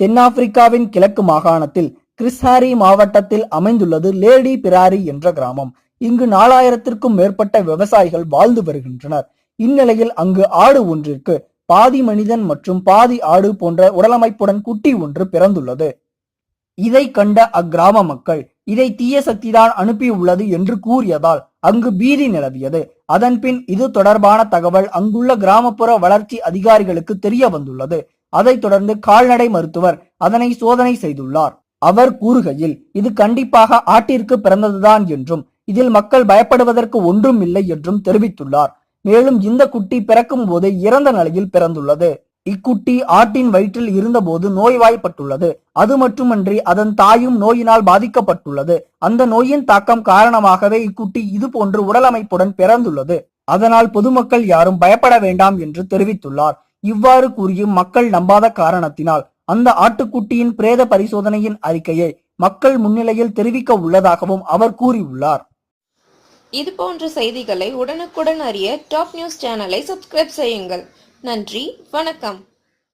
தென்னாப்பிரிக்காவின் கிழக்கு மாகாணத்தில் கிறிஸ்ஹாரி மாவட்டத்தில் அமைந்துள்ளது லேடி பிராரி என்ற கிராமம். இங்கு நாலாயிரத்திற்கும் மேற்பட்ட விவசாயிகள் வாழ்ந்து வருகின்றனர். இந்நிலையில் அங்கு ஆடு ஒன்றிற்கு பாதி மனிதன் மற்றும் பாதி ஆடு போன்ற உடலமைப்புடன் குட்டி ஒன்று பிறந்துள்ளது. இதை கண்ட அக்கிராம மக்கள் இதை தீய சக்திதான் அனுப்பியுள்ளது என்று கூறியதால் அங்கு பீதி நிலவியது. அதன்பின் இது தொடர்பான தகவல் அங்குள்ள கிராமப்புற வளர்ச்சி அதிகாரிகளுக்கு தெரிய வந்துள்ளது. அதைத் தொடர்ந்து கால்நடை மருத்துவர் அதனை சோதனை செய்துள்ளார். அவர் கூறுகையில் இது கண்டிப்பாக ஆட்டிற்கு பிறந்ததுதான் என்றும் இதில் மக்கள் பயப்படுவதற்கு ஒன்றும் இல்லை என்றும் தெரிவித்துள்ளார். மேலும் இந்த குட்டி பிறக்கும் போது இறந்த நிலையில் பிறந்துள்ளது. இக்குட்டி ஆட்டின் வயிற்றில் இருந்தபோது நோய்வாய்ப்பட்டுள்ளது. அது மட்டுமன்றி அதன் தாயும் நோயினால் பாதிக்கப்பட்டுள்ளது. அந்த நோயின் தாக்கம் காரணமாகவே இக்குட்டி இது போன்று உடலமைப்புடன் பிறந்துள்ளது. அதனால் பொதுமக்கள் யாரும் பயப்பட வேண்டாம் என்று தெரிவித்துள்ளார். இவ்வாறு கூறியும் மக்கள் நம்பாத காரணத்தினால் அந்த ஆட்டுக்குட்டியின் பிரேத பரிசோதனையின் அறிக்கையை மக்கள் முன்னிலையில் தெரிவிக்க உள்ளதாகவும் அவர் கூறியுள்ளார். இது போன்ற செய்திகளை உடனுக்குடன் அறிய டாப் நியூஸ் சேனலை சப்ஸ்கிரைப் செய்யுங்கள். நன்றி வணக்கம்.